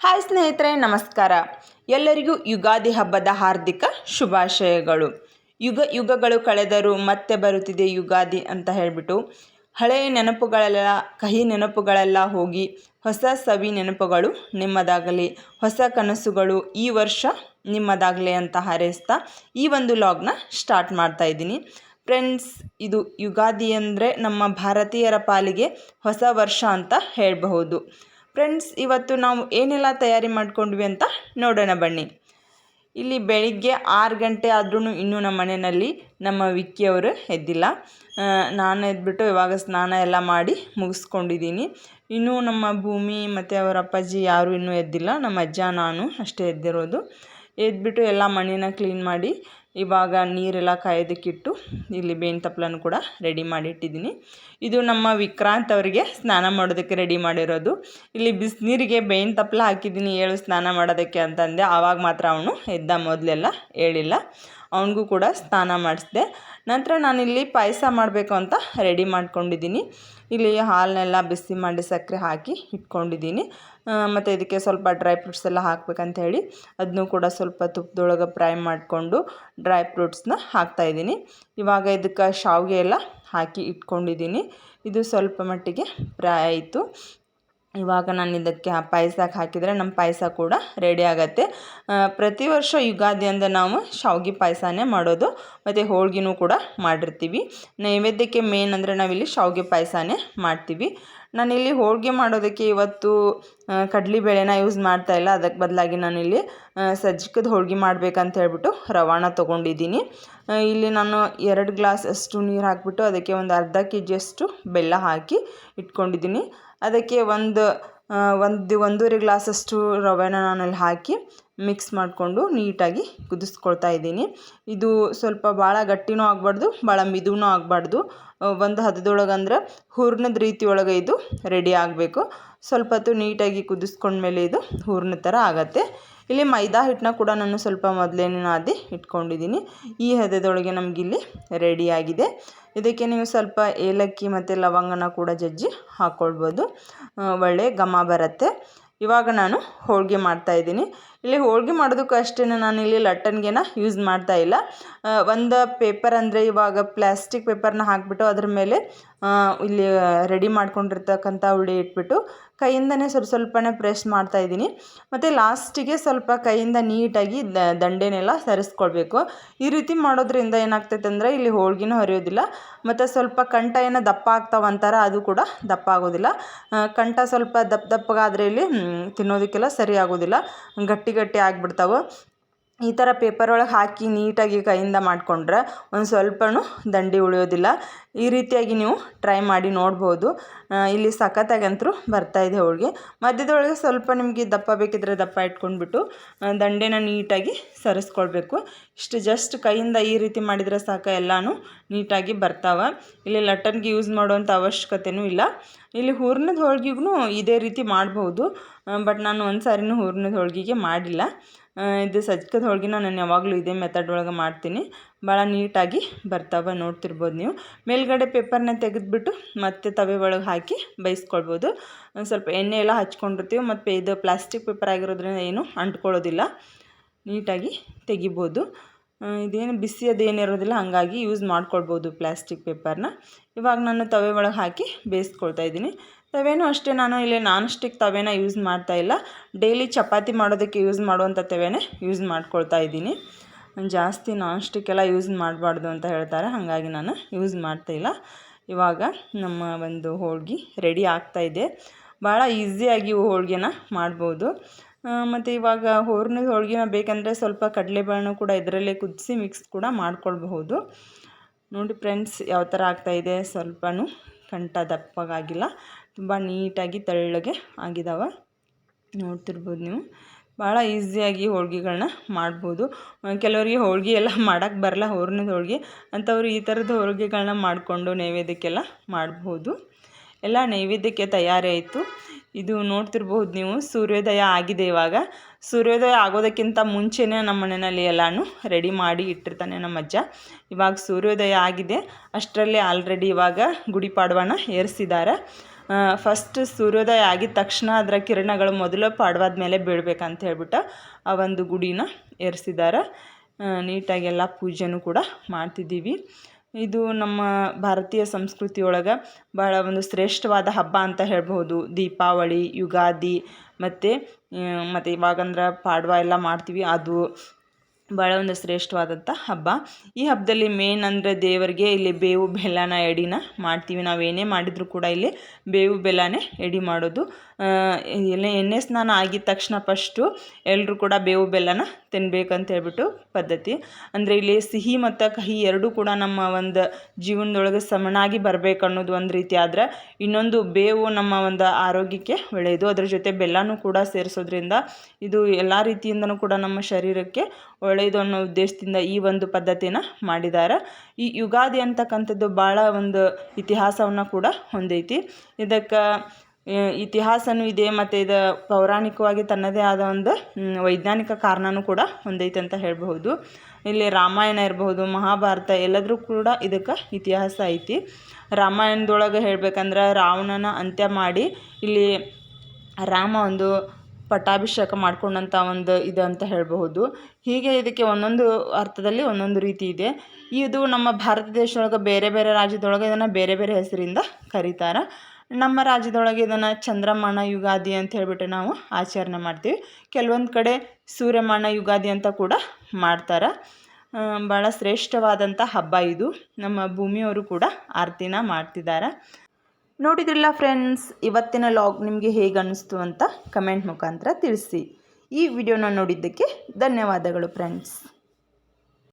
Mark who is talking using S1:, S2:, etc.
S1: Hi ಸ್ನೇಹಿತರೆ, ನಮಸ್ಕಾರ. ಎಲ್ಲರಿಗೂ ಯುಗಾದಿ ಹಬ್ಬದ ಹಾರ್ದಿಕ ಶುಭಾಶಯಗಳು. ಯುಗ ಯುಗಗಳು ಕಳೆದರೂ ಮತ್ತೆ ಬರುತ್ತಿದೆ ಯುಗಾದಿ ಅಂತ ಹೇಳಿಬಿಟ್ಟು ಹಳೆಯ ನೆನಪುಗಳೆಲ್ಲ, ಕಹಿ ನೆನಪುಗಳೆಲ್ಲ ಹೋಗಿ ಹೊಸ ಸವಿ ನೆನಪುಗಳು ನಿಮ್ಮದಾಗಲಿ, ಹೊಸ ಕನಸುಗಳು ಈ ವರ್ಷ ನಿಮ್ಮದಾಗಲಿ ಅಂತ ಹಾರೈಸ್ತಾ ಈ ಒಂದು ಲಾಗ್ನ ಸ್ಟಾರ್ಟ್ ಮಾಡ್ತಾ ಇದ್ದೀನಿ. ಫ್ರೆಂಡ್ಸ್, ಇದು ಯುಗಾದಿ ಅಂದರೆ ನಮ್ಮ ಭಾರತೀಯರ ಪಾಲಿಗೆ ಹೊಸ ವರ್ಷ ಅಂತ ಹೇಳಬಹುದು. ಫ್ರೆಂಡ್ಸ್ ಇವತ್ತು ನಾವು ಏನೆಲ್ಲ ತಯಾರಿ ಮಾಡ್ಕೊಂಡ್ವಿ ಅಂತ ನೋಡೋಣ ಬನ್ನಿ. ಇಲ್ಲಿ ಬೆಳಿಗ್ಗೆ ಆರು ಗಂಟೆ ಆದ್ರೂ ಇನ್ನೂ ನಮ್ಮ ಮನೆಯಲ್ಲಿ ನಮ್ಮ ವಿಕ್ಕಿಯವರು ಎದ್ದಿಲ್ಲ. ನಾನು ಎದ್ಬಿಟ್ಟು ಇವಾಗ ಸ್ನಾನ ಎಲ್ಲ ಮಾಡಿ ಮುಗಿಸ್ಕೊಂಡಿದ್ದೀನಿ. ಇನ್ನೂ ನಮ್ಮ ಭೂಮಿ ಮತ್ತು ಅವರ ಅಪ್ಪಾಜಿ ಯಾರೂ ಇನ್ನೂ ಎದ್ದಿಲ್ಲ. ನಮ್ಮ ಅಜ್ಜ, ನಾನು ಅಷ್ಟೇ ಎದ್ದಿರೋದು. ಎದ್ಬಿಟ್ಟು ಎಲ್ಲ ಮನೇನ ಕ್ಲೀನ್ ಮಾಡಿ ಇವಾಗ ನೀರೆಲ್ಲ ಕಾಯೋದಕ್ಕಿಟ್ಟು ಇಲ್ಲಿ ಬೇವಿನ ತಪ್ಪಲನ್ನು ಕೂಡ ರೆಡಿ ಮಾಡಿಟ್ಟಿದ್ದೀನಿ. ಇದು ನಮ್ಮ ವಿಕ್ರಾಂತ್ ಅವರಿಗೆ ಸ್ನಾನ ಮಾಡೋದಕ್ಕೆ ರೆಡಿ ಮಾಡಿರೋದು. ಇಲ್ಲಿ ಬಿಸಿನೀರಿಗೆ ಬೇವಿನ ತಪ್ಪಲ ಹಾಕಿದ್ದೀನಿ, ಹೇಳು ಸ್ನಾನ ಮಾಡೋದಕ್ಕೆ ಅಂತಂದೆ. ಆವಾಗ ಮಾತ್ರ ಅವನು ಎದ್ದ ಮೊದಲೆಲ್ಲ ಹೇಳಿಲ್ಲ. ಅವನಿಗೂ ಕೂಡ ಸ್ನಾನ ಮಾಡಿಸಿದೆ. ನಂತರ ನಾನಿಲ್ಲಿ ಪಾಯಸ ಮಾಡಬೇಕು ಅಂತ ರೆಡಿ ಮಾಡ್ಕೊಂಡಿದ್ದೀನಿ. ಇಲ್ಲಿ ಹಾಲನ್ನೆಲ್ಲ ಬಿಸಿ ಮಾಡಿ ಸಕ್ಕರೆ ಹಾಕಿ ಇಟ್ಕೊಂಡಿದ್ದೀನಿ. ಮತ್ತು ಇದಕ್ಕೆ ಸ್ವಲ್ಪ ಡ್ರೈ ಫ್ರೂಟ್ಸ್ ಎಲ್ಲ ಹಾಕ್ಬೇಕಂತ ಹೇಳಿ ಅದನ್ನು ಕೂಡ ಸ್ವಲ್ಪ ತುಪ್ಪದೊಳಗೆ ಫ್ರೈ ಮಾಡಿಕೊಂಡು ಡ್ರೈ ಫ್ರೂಟ್ಸ್ನ ಹಾಕ್ತಾಯಿದ್ದೀನಿ ಇವಾಗ ಇದಕ್ಕೆ ಶಾವಿಗೆ ಎಲ್ಲ ಹಾಕಿ ಇಟ್ಕೊಂಡಿದ್ದೀನಿ. ಇದು ಸ್ವಲ್ಪ ಮಟ್ಟಿಗೆ ಫ್ರೈ ಆಯಿತು. ಇವಾಗ ನಾನು ಇದಕ್ಕೆ ಆ ಪಾಯಸಕ್ಕೆ ಹಾಕಿದರೆ ನಮ್ಮ ಪಾಯಸ ಕೂಡ ರೆಡಿ ಆಗುತ್ತೆ. ಪ್ರತಿ ವರ್ಷ ಯುಗಾದಿ ಅಂದರೆ ನಾವು ಶಾವಿಗೆ ಪಾಯಸನೇ ಮಾಡೋದು. ಮತ್ತು ಹೋಳ್ಗೆನೂ ಕೂಡ ಮಾಡಿರ್ತೀವಿ. ನೈವೇದ್ಯಕ್ಕೆ ಮೇನ್ ಅಂದರೆ ನಾವಿಲ್ಲಿ ಶಾವಿಗೆ ಪಾಯಸನೇ ಮಾಡ್ತೀವಿ. ನಾನಿಲ್ಲಿ ಹೋಳಿಗೆ ಮಾಡೋದಕ್ಕೆ ಇವತ್ತು ಕಡಲೆಬೇಳೆನ ಯೂಸ್ ಮಾಡ್ತಾ ಇಲ್ಲ. ಅದಕ್ಕೆ ಬದಲಾಗಿ ನಾನಿಲ್ಲಿ ಸಜ್ಜಕದ ಹೋಳಿಗೆ ಮಾಡ್ಬೇಕಂತ ಹೇಳ್ಬಿಟ್ಟು ರವಾನ ತೊಗೊಂಡಿದ್ದೀನಿ. ಇಲ್ಲಿ ನಾನು ಎರಡು ಗ್ಲಾಸ್ ಅಷ್ಟು ನೀರು ಹಾಕಿಬಿಟ್ಟು ಅದಕ್ಕೆ ಒಂದು ಅರ್ಧ ಕೆ ಜಿಯಷ್ಟು ಬೆಲ್ಲ ಹಾಕಿ ಇಟ್ಕೊಂಡಿದ್ದೀನಿ. ಅದಕ್ಕೆ ಒಂದು ಒಂದು, ಒಂದೂವರೆ ಗ್ಲಾಸಷ್ಟು ರವೆನ ನಾನಲ್ಲಿ ಹಾಕಿ ಮಿಕ್ಸ್ ಮಾಡಿಕೊಂಡು ನೀಟಾಗಿ ಕುದಿಸ್ಕೊಳ್ತಾ ಇದ್ದೀನಿ. ಇದು ಸ್ವಲ್ಪ ಭಾಳ ಗಟ್ಟಿನೂ ಆಗಬಾರ್ದು, ಭಾಳ ಮಿದುನೂ ಆಗಬಾರ್ದು. ಒಂದು ಹದದೊಳಗಂದ್ರೆ ಹೂರ್ಣದ ರೀತಿ ಒಳಗೆ ಇದು ರೆಡಿ ಆಗಬೇಕು. ಸ್ವಲ್ಪ ಹೊತ್ತು ನೀಟಾಗಿ ಕುದಿಸ್ಕೊಂಡ್ಮೇಲೆ ಇದು ಹೂರ್ಣ ಥರ ಆಗತ್ತೆ. ಇಲ್ಲಿ ಮೈದಾ ಹಿಟ್ಟನ್ನ ಕೂಡ ನಾನು ಸ್ವಲ್ಪ ಮೊದಲೇ ನಾದಿ ಇಟ್ಕೊಂಡಿದ್ದೀನಿ. ಈ ಹದದೊಳಗೆ ನಮಗಿಲ್ಲಿ ರೆಡಿಯಾಗಿದೆ ಇದಕ್ಕೆ ನೀವು ಸ್ವಲ್ಪ ಏಲಕ್ಕಿ ಮತ್ತು ಲವಂಗನ ಕೂಡ ಜಜ್ಜಿ ಹಾಕ್ಕೊಳ್ಬೋದು ಒಳ್ಳೆ ಘಮ ಬರುತ್ತೆ. ಇವಾಗ ನಾನು ಹೋಳಿಗೆ ಮಾಡ್ತಾಯಿದ್ದೀನಿ ಇಲ್ಲಿ ಹೋಳಿಗೆ ಮಾಡೋದಕ್ಕೂ ನಾನು ಇಲ್ಲಿ ಲಟ್ಟಣಿಗೆನ ಯೂಸ್ ಮಾಡ್ತಾ ಇಲ್ಲ. ಒಂದು ಪೇಪರ್ ಅಂದರೆ ಇವಾಗ ಪ್ಲಾಸ್ಟಿಕ್ ಪೇಪರ್ನ ಹಾಕಿಬಿಟ್ಟು ಅದ್ರ ಮೇಲೆ ಇಲ್ಲಿ ರೆಡಿ ಮಾಡ್ಕೊಂಡಿರ್ತಕ್ಕಂಥ ಹುಳಿ ಇಟ್ಬಿಟ್ಟು ಕೈಯಿಂದನೇ ಸ್ವಲ್ಪ ಸ್ವಲ್ಪನೇ ಪ್ರೆಸ್ ಮಾಡ್ತಾ ಇದ್ದೀನಿ. ಮತ್ತು ಲಾಸ್ಟಿಗೆ ಸ್ವಲ್ಪ ಕೈಯಿಂದ ನೀಟಾಗಿ ದಂಡೆನೆಲ್ಲ ಸರಿಸ್ಕೊಳ್ಬೇಕು. ಈ ರೀತಿ ಮಾಡೋದ್ರಿಂದ ಏನಾಗ್ತೈತೆ ಅಂದರೆ ಇಲ್ಲಿ ಹೋಳಿಗೆನೂ ಹರಿಯೋದಿಲ್ಲ. ಮತ್ತು ಸ್ವಲ್ಪ ಕಂಠ ಏನೋ ದಪ್ಪ ಆಗ್ತಾವಂತಾರೆ ಅದು ಕೂಡ ದಪ್ಪ ಆಗೋದಿಲ್ಲ. ಕಂಠ ಸ್ವಲ್ಪ ದಪ್ಪ ದಪ್ಪಗಾದರೆ ಇಲ್ಲಿ ತಿನ್ನೋದಕ್ಕೆಲ್ಲ ಸರಿ ಆಗೋದಿಲ್ಲ. ಗಟ್ಟಿ ಗಟ್ಟಿ ಆಗಿಬಿಡ್ತಾವೆ ಈ ಥರ ಪೇಪರ್ ಒಳಗೆ ಹಾಕಿ ನೀಟಾಗಿ ಕೈಯಿಂದ ಮಾಡಿಕೊಂಡ್ರೆ ಒಂದು ಸ್ವಲ್ಪನೂ ದಂಡಿ ಉಳಿಯೋದಿಲ್ಲ. ಈ ರೀತಿಯಾಗಿ ನೀವು ಟ್ರೈ ಮಾಡಿ ನೋಡ್ಬೋದು. ಇಲ್ಲಿ ಸಖತ್ತಾಗಿ ಅಂತೂ ಬರ್ತಾಯಿದೆ ಹೋಳಿಗೆ. ಮಧ್ಯದೊಳಗೆ ಸ್ವಲ್ಪ ನಿಮಗೆ ದಪ್ಪ ಬೇಕಿದ್ರೆ ದಪ್ಪ ಇಟ್ಕೊಂಡ್ಬಿಟ್ಟು ದಂಡೆನ ನೀಟಾಗಿ ಸರಿಸ್ಕೊಳ್ಬೇಕು. ಇಷ್ಟು ಜಸ್ಟ್ ಕೈಯಿಂದ ಈ ರೀತಿ ಮಾಡಿದರೆ ಸಾಕು, ಎಲ್ಲನೂ ನೀಟಾಗಿ ಬರ್ತಾವೆ. ಇಲ್ಲಿ ಲಟ್ಟನ್ಗೆ ಯೂಸ್ ಮಾಡುವಂಥ ಅವಶ್ಯಕತೆಯೂ ಇಲ್ಲ. ಇಲ್ಲಿ ಹೂರ್ಣದ ಹೋಳ್ಗೆಗೂ ಇದೇ ರೀತಿ ಮಾಡ್ಬೋದು. ಬಟ್ ನಾನು ಒಂದು ಸಾರಿನೂ ಹೂರ್ಣದ ಹೋಳಿಗೆಗೆ ಮಾಡಿಲ್ಲ. ಇದು ಸಜ್ಕದ ಹೋಳಿಗೆ ನಾನು ಯಾವಾಗಲೂ ಇದೇ ಮೆಥಡ್ ಒಳಗೆ ಮಾಡ್ತೀನಿ. ಭಾಳ ನೀಟಾಗಿ ಬರ್ತಾವೆ, ನೋಡ್ತಿರ್ಬೋದು ನೀವು. ಮೇಲ್ಗಡೆ ಪೇಪರ್ನ ತೆಗೆದುಬಿಟ್ಟು ಮತ್ತೆ ತವೆ ಒಳಗೆ ಹಾಕಿ ಬೇಯಿಸ್ಕೊಳ್ಬೋದು. ಒಂದು ಸ್ವಲ್ಪ ಎಣ್ಣೆ ಎಲ್ಲ ಹಚ್ಕೊಂಡಿರ್ತೀವಿ, ಮತ್ತು ಇದು ಪ್ಲಾಸ್ಟಿಕ್ ಪೇಪರ್ ಆಗಿರೋದ್ರಿಂದ ಏನು ಅಂಟ್ಕೊಳ್ಳೋದಿಲ್ಲ. ನೀಟಾಗಿ ತೆಗಿಬೋದು. ಇದೇನು ಬಿಸಿ ಅದೇನಿರೋದಿಲ್ಲ ಹಾಗಾಗಿ ಯೂಸ್ ಮಾಡ್ಕೊಳ್ಬೋದು ಪ್ಲಾಸ್ಟಿಕ್ ಪೇಪರ್ನ ಇವಾಗ ನಾನು ತವೆ ಒಳಗೆ ಹಾಕಿ ಬೇಯಿಸ್ಕೊಳ್ತಾ ಇದ್ದೀನಿ. ತವೆನೂ ಅಷ್ಟೇ ನಾನು ಇಲ್ಲಿ ನಾನ್ ಸ್ಟಿಕ್ ತವೆನ ಯೂಸ್ ಮಾಡ್ತಾ ಇಲ್ಲ. ಡೈಲಿ ಚಪಾತಿ ಮಾಡೋದಕ್ಕೆ ಯೂಸ್ ಮಾಡುವಂಥ ತವೆನೇ ಯೂಸ್ ಮಾಡ್ಕೊಳ್ತಾ ಇದ್ದೀನಿ. ಜಾಸ್ತಿ ನಾನ್ ಸ್ಟಿಕ್ ಎಲ್ಲ ಯೂಸ್ ಮಾಡಬಾರ್ದು ಅಂತ ಹೇಳ್ತಾರೆ, ಹಾಗಾಗಿ ನಾನು ಯೂಸ್ ಮಾಡ್ತಾ ಇಲ್ಲ. ಇವಾಗ ನಮ್ಮ ಒಂದು ಹೋಳ್ಗೆ ರೆಡಿ ಆಗ್ತಾ ಇದೆ. ಭಾಳ ಈಸಿಯಾಗಿ ಹೋಳಿಗೆನ ಮಾಡ್ಬೋದು. ಮತ್ತು ಇವಾಗ ಹೋರ್ನ ಹೋಳ್ಗೆನ ಬೇಕಂದರೆ ಸ್ವಲ್ಪ ಕಡಲೆಬೇಳೆನೂ ಕೂಡ ಇದರಲ್ಲೇ ಕುದಿಸಿ ಮಿಕ್ಸ್ ಕೂಡ ಮಾಡ್ಕೊಳ್ಬಹುದು. ನೋಡಿ ಫ್ರೆಂಡ್ಸ್ ಯಾವ ಥರ ಆಗ್ತಾಯಿದೆ ಸ್ವಲ್ಪನೂ ಕಂಠ ದಪ್ಪಗಾಗಿಲ್ಲ ತುಂಬ ನೀಟಾಗಿ ತೆಳ್ಳಗೆ ಆಗಿದ್ದಾವೆ ನೋಡ್ತಿರ್ಬೋದು ನೀವು. ಭಾಳ ಈಸಿಯಾಗಿ ಹೋಳ್ಗೆಗಳನ್ನ ಮಾಡ್ಬೋದು. ಕೆಲವರಿಗೆ ಹೋಳಿಗೆ ಎಲ್ಲ ಮಾಡೋಕ್ಕೆ ಬರಲ್ಲ ಹೂರ್ಣದ ಹೋಳ್ಗೆ. ಅಂಥವ್ರು ಈ ಥರದ ಹೋಳ್ಗೆಗಳನ್ನ ಮಾಡಿಕೊಂಡು ನೈವೇದ್ಯಕ್ಕೆಲ್ಲ ಮಾಡ್ಬೋದು. ಎಲ್ಲ ನೈವೇದ್ಯಕ್ಕೆ ತಯಾರಿ ಆಯಿತು. ಇದು ನೋಡ್ತಿರ್ಬೋದು ನೀವು, ಸೂರ್ಯೋದಯ ಆಗಿದೆ ಇವಾಗ. ಸೂರ್ಯೋದಯ ಆಗೋದಕ್ಕಿಂತ ಮುಂಚೆನೇ ನಮ್ಮ ಮನೆಯಲ್ಲಿ ಎಲ್ಲನೂ ರೆಡಿ ಮಾಡಿ ಇಟ್ಟಿರ್ತಾನೆ ನಮ್ಮ ಅಜ್ಜ. ಇವಾಗ ಸೂರ್ಯೋದಯ ಆಗಿದೆ. ಅಷ್ಟರಲ್ಲಿ ಆಲ್ರೆಡಿ ಇವಾಗ ಗುಡಿ ಏರಿಸಿದ್ದಾರೆ. ಫಸ್ಟ್ ಸೂರ್ಯೋದಯ ಆಗಿದ ತಕ್ಷಣ ಅದರ ಕಿರಣಗಳು ಮೊದಲು ಪಾಡ್ವಾದ ಮೇಲೆ ಬೀಳ್ಬೇಕಂತ ಹೇಳ್ಬಿಟ್ಟು ಆ ಒಂದು ಗುಡಿನ ಏರಿಸಿದ್ದಾರೆ ನೀಟಾಗಿ ಎಲ್ಲ ಪೂಜೆನೂ ಕೂಡ ಮಾಡ್ತಿದ್ದೀವಿ. ಇದು ನಮ್ಮ ಭಾರತೀಯ ಸಂಸ್ಕೃತಿ ಒಳಗೆ ಭಾಳ ಒಂದು ಶ್ರೇಷ್ಠವಾದ ಹಬ್ಬ ಅಂತ ಹೇಳ್ಬೋದು ದೀಪಾವಳಿ, ಯುಗಾದಿ, ಮತ್ತು ಮತ್ತು ಇವಾಗಂದ್ರೆ ಪಾಡ್ವ ಎಲ್ಲ ಮಾಡ್ತೀವಿ. ಅದು ಭಾಳ ಒಂದು ಶ್ರೇಷ್ಠವಾದಂಥ ಹಬ್ಬ. ಈ ಹಬ್ಬದಲ್ಲಿ ಮೇನ್ ಅಂದರೆ ದೇವರಿಗೆ ಇಲ್ಲಿ ಬೇವು ಬೆಲ್ಲನ ಎಡಿನ ಮಾಡ್ತೀವಿ. ನಾವು ಏನೇ ಮಾಡಿದರೂ ಕೂಡ ಇಲ್ಲಿ ಬೇವು ಬೆಲ್ಲನೇ ಎಡೆ ಮಾಡೋದು. ಎಲ್ಲ ಎಣ್ಣೆ ಸ್ನಾನ ಆಗಿದ ತಕ್ಷಣ ಫಸ್ಟು ಎಲ್ಲರೂ ಕೂಡ ಬೇವು ಬೆಲ್ಲನ ತಿನ್ನಬೇಕಂತ ಹೇಳ್ಬಿಟ್ಟು ಪದ್ಧತಿ. ಅಂದರೆ ಇಲ್ಲಿ ಸಿಹಿ ಮತ್ತು ಕಹಿ ಎರಡೂ ಕೂಡ ನಮ್ಮ ಒಂದು ಜೀವನದೊಳಗೆ ಸಮನಾಗಿ ಬರಬೇಕು ಅನ್ನೋದು ಒಂದು ರೀತಿ ಆದ್ರೆ ಇನ್ನೊಂದು ಬೇವು ನಮ್ಮ ಒಂದು ಆರೋಗ್ಯಕ್ಕೆ ಒಳ್ಳೆಯದು ಅದ್ರ ಜೊತೆ ಬೆಲ್ಲನೂ ಕೂಡ ಸೇರಿಸೋದ್ರಿಂದ ಇದು ಎಲ್ಲ ರೀತಿಯಿಂದನೂ ಕೂಡ ನಮ್ಮ ಶರೀರಕ್ಕೆ ಒಳ್ಳೆಯದು ಅನ್ನೋ ಉದ್ದೇಶದಿಂದ ಈ ಒಂದು ಪದ್ಧತಿನ ಮಾಡಿದ್ದಾರೆ ಈ ಯುಗಾದಿ ಅಂತಕ್ಕಂಥದ್ದು ಭಾಳ ಒಂದು ಇತಿಹಾಸವನ್ನು ಕೂಡ ಹೊಂದೈತಿ. ಇದಕ್ಕೆ ಇತಿಹಾಸನೂ ಇದೆ ಮತ್ತು ಇದು ಪೌರಾಣಿಕವಾಗಿ ತನ್ನದೇ ಆದ ಒಂದು ವೈಜ್ಞಾನಿಕ ಕಾರಣನೂ ಕೂಡ ಹೊಂದೈತೆ ಅಂತ ಹೇಳಬಹುದು. ಇಲ್ಲಿ ರಾಮಾಯಣ ಇರಬಹುದು, ಮಹಾಭಾರತ ಎಲ್ಲದರೂ ಕೂಡ ಇದಕ್ಕೆ ಇತಿಹಾಸ ಐತಿ. ರಾಮಾಯಣದೊಳಗೆ ಹೇಳ್ಬೇಕಂದ್ರೆ ರಾವಣನ ಅಂತ್ಯ ಮಾಡಿ ಇಲ್ಲಿ ರಾಮ ಒಂದು ಪಟ್ಟಾಭಿಷೇಕ ಮಾಡ್ಕೊಂಡಂಥ ಒಂದು ಇದು ಅಂತ ಹೇಳಬಹುದು. ಹೀಗೆ ಇದಕ್ಕೆ ಒಂದೊಂದು ಅರ್ಥದಲ್ಲಿ ಒಂದೊಂದು ರೀತಿ ಇದೆ. ಇದು ನಮ್ಮ ಭಾರತ ದೇಶದೊಳಗೆ ಬೇರೆ ಬೇರೆ ರಾಜ್ಯದೊಳಗೆ ಇದನ್ನು ಬೇರೆ ಬೇರೆ ಹೆಸರಿಂದ ಕರೀತಾರೆ. ನಮ್ಮ ರಾಜ್ಯದೊಳಗೆ ಇದನ್ನು ಚಂದ್ರಮಾನ ಯುಗಾದಿ ಅಂತ ಹೇಳಿಬಿಟ್ಟು ನಾವು ಆಚರಣೆ ಮಾಡ್ತೀವಿ. ಕೆಲವೊಂದು ಕಡೆ ಸೂರ್ಯಮಾನ ಯುಗಾದಿ ಅಂತ ಕೂಡ ಮಾಡ್ತಾರೆ. ಭಾಳ ಶ್ರೇಷ್ಠವಾದಂಥ ಹಬ್ಬ ಇದು. ನಮ್ಮ ಭೂಮಿಯವರು ಕೂಡ ಆರತಿನ ಮಾಡ್ತಿದ್ದಾರೆ ನೋಡಿದ್ರಲ್ಲ ಫ್ರೆಂಡ್ಸ್, ಇವತ್ತಿನ ಲಾಗ್ ನಿಮಗೆ ಹೇಗೆ ಅನ್ನಿಸ್ತು ಅಂತ ಕಮೆಂಟ್ ಮುಖಾಂತರ ತಿಳಿಸಿ. ಈ ವಿಡಿಯೋನ ನೋಡಿದ್ದಕ್ಕೆ ಧನ್ಯವಾದಗಳು ಫ್ರೆಂಡ್ಸ್.